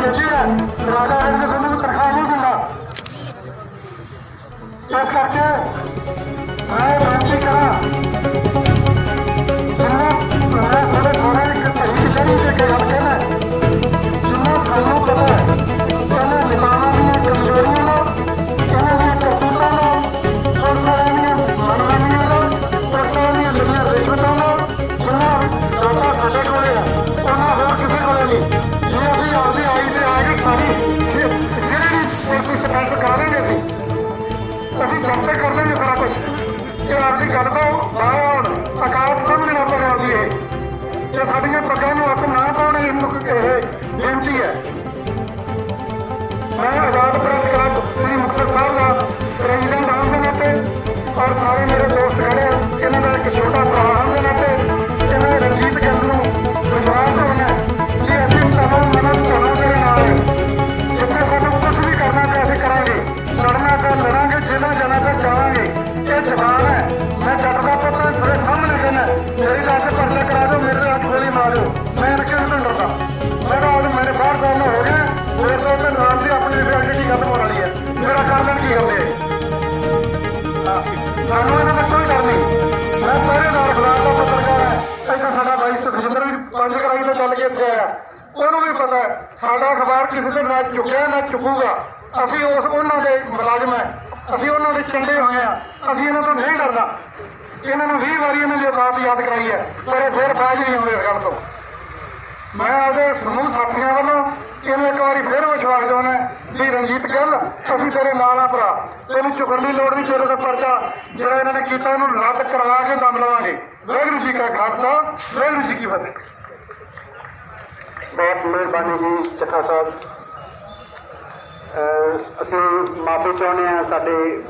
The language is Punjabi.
ਇੱਕ ਹੈ ਰਾਜਾ ਰੇਡ ਕੇ ਤੁਹਾਨੂੰ ਤਨਖਾਹ ਨਹੀਂ ਦਿੰਦਾ ਇਸ ਕਰਕੇ ਮੈਂ ਬੇਨਤੀ ਕਰਾਂ ਜਿੰਨਾ ਮੈਂ ਤੁਹਾਡੇ ਸਾਰੇ ਇੱਕ ਸਹੀ ਜਿਹੜੀ ਤੇ ਗੱਲ ਕਹਿਣਾ ਜਿੰਨਾ ਸਾਨੂੰ ਪਤਾ ਹੈ ਇਹਨਾਂ ਨਿਮਾਣਾ ਦੀਆਂ ਕਮਜ਼ੋਰੀਆਂ ਦਾ ਇਹਨਾਂ ਦੀਆਂ ਕਰਤੂਤਾਂ ਦਾ ਪੁਲਿਸ ਵਾਲਿਆਂ ਦੀਆਂ ਮਨਮਾਨੀਆਂ ਦਾ ਪੁਲਿਸ ਵਾਲਿਆਂ ਦੀਆਂ ਲੰਮੀਆਂ ਰਿਸ਼ਵਤਾਂ ਦਾ ਜਿੰਨਾ ਡਾਟਾ ਸਾਡੇ ਕੋਲੇ ਆ ਉਹਨਾਂ ਹੋਰ ਕਿਸੇ ਕੋਲੇ ਨਹੀਂ। ਅਸੀਂ ਚਰਚਾ ਕਰ ਲਾਂਗੇ ਸਾਰਾ ਕੁਝ ਕਿ ਆਪਦੀ ਗੱਲ ਤੋਂ ਬਾਹਰ ਆਉਣ ਅਕਾਲ ਸਮਝਣਾ ਪੰਜਾਬ ਦੀ ਇਹ। ਤੇ ਸਾਡੀਆਂ ਪੱਗਾਂ ਨੂੰ ਹੱਥ ਨਾ ਪਾਉਣ, ਇਹ ਮੁੱਕ ਇਹ ਬੇਨਤੀ ਹੈ। ਮੈਂ ਆਜ਼ਾਦ ਪ੍ਰੈਸ ਕਲੱਬ ਸ੍ਰੀ ਮੁਕਤਸਰ ਸਾਹਿਬ ਦਾ ਮੇਰੀ ਲਾਸ਼ ਪਰਚਾ ਕਰਾ ਦਿਓ ਮੇਰੇ ਨਾਲ ਗੋਲੀ ਮਾਰ ਦਿਓ। ਮੈਂ ਇਹਨਾਂ ਕਿਉਂ ਨਹੀਂ ਡਰਦਾ ਮੈਂ ਤਾਂ ਅੱਜ ਮੇਰੇ ਬਾਹਰ ਸਾਹਮਣੇ ਹੋ ਗਿਆ ਮੇਰੇ ਤੋਂ ਤੇ ਨਾਮ ਦੀ ਆਪਣੀ ਆਇਡੈਂਟੀ ਖਤਮ ਹੋਣ ਵਾਲੀ ਹੈ। ਮੇਰਾ ਕਾਰਨ ਕੀ ਹੁੰਦੇ ਹਾਂ, ਸਾਨੂੰ ਇਹਨਾਂ ਦਾ ਕੋਈ ਡਰ ਨਹੀਂ। ਮੈਂ ਪਹਿਰੇਦਾਰ ਖੁਦਾਰ ਦਾ ਪੱਤਰਕਾਰ ਹੈ ਇੱਥੇ ਸਾਡਾ ਬਾਈ ਸੁਖਜਿੰਦਰ ਵੀ ਚੱਲ ਕੇ ਇੱਥੇ ਆਇਆ। ਉਹਨੂੰ ਵੀ ਪਤਾ ਸਾਡਾ ਅਖਬਾਰ ਕਿਸੇ ਦੇ ਨਾਲ ਚੁੱਕਿਆ ਨਾ ਚੁੱਕੂਗਾ। ਅਸੀਂ ਉਸ ਉਹਨਾਂ ਦੇ ਮੁਲਾਜ਼ਮ ਹੈ। ਅਸੀਂ ਉਹਨਾਂ ਦੇ ਚੰਗੇ ਹੋਏ ਆ ਅਸੀਂ ਇਹਨਾਂ ਤੋਂ ਨਹੀਂ ਡਰਦਾ ਇਹਨਾਂ ਨੂੰ 20 ਵਾਰੀ ਇਹਨਾਂ ਦੀ ਔਕਾਤ ਯਾਦ ਕਰਾਈ ਹੈ, ਪਰ ਇਹ ਫਿਰ ਬਾਜ ਨਹੀਂ ਆਉਂਦੇ ਇਸ ਗੱਲ ਤੋਂ। ਮੈਂ ਆਪਦੇ ਸਮੂਹ ਸਾਥੀਆਂ ਵੱਲੋਂ ਇਹਨੂੰ ਇੱਕ ਵਾਰੀ ਫਿਰ ਵਿਸ਼ਵਾਸ ਦਿਵਾਉਣਾ ਵੀ ਰਣਜੀਤ ਗਿੱਲ, ਅਸੀਂ ਤੇਰੇ ਨਾਲ ਆ ਭਰਾ। ਤੈਨੂੰ ਚੁੱਕਣ ਦੀ ਲੋੜ ਨਹੀਂ, ਤੇਰੇ ਦਾ ਪਰਚਾ ਜਿਹੜਾ ਇਹਨਾਂ ਨੇ ਕੀਤਾ ਉਹਨੂੰ ਰੱਦ ਕਰਵਾ ਕੇ ਦਮ ਲਵਾਂਗੇ। ਵਾਹਿਗੁਰੂ ਜੀ ਕਾ ਖਾਲਸਾ, ਵਾਹਿਗੁਰੂ ਜੀ ਕੀ ਫਤਿਹ। ਬਹੁਤ ਮਿਹਰਬਾਨੀ ਜੀ ਚੱਠਾ ਸਾਹਿਬ। ਅਹ, ਅਸੀਂ ਮਾਫੀ ਚਾਹੁੰਦੇ ਹਾਂ ਸਾਡੇ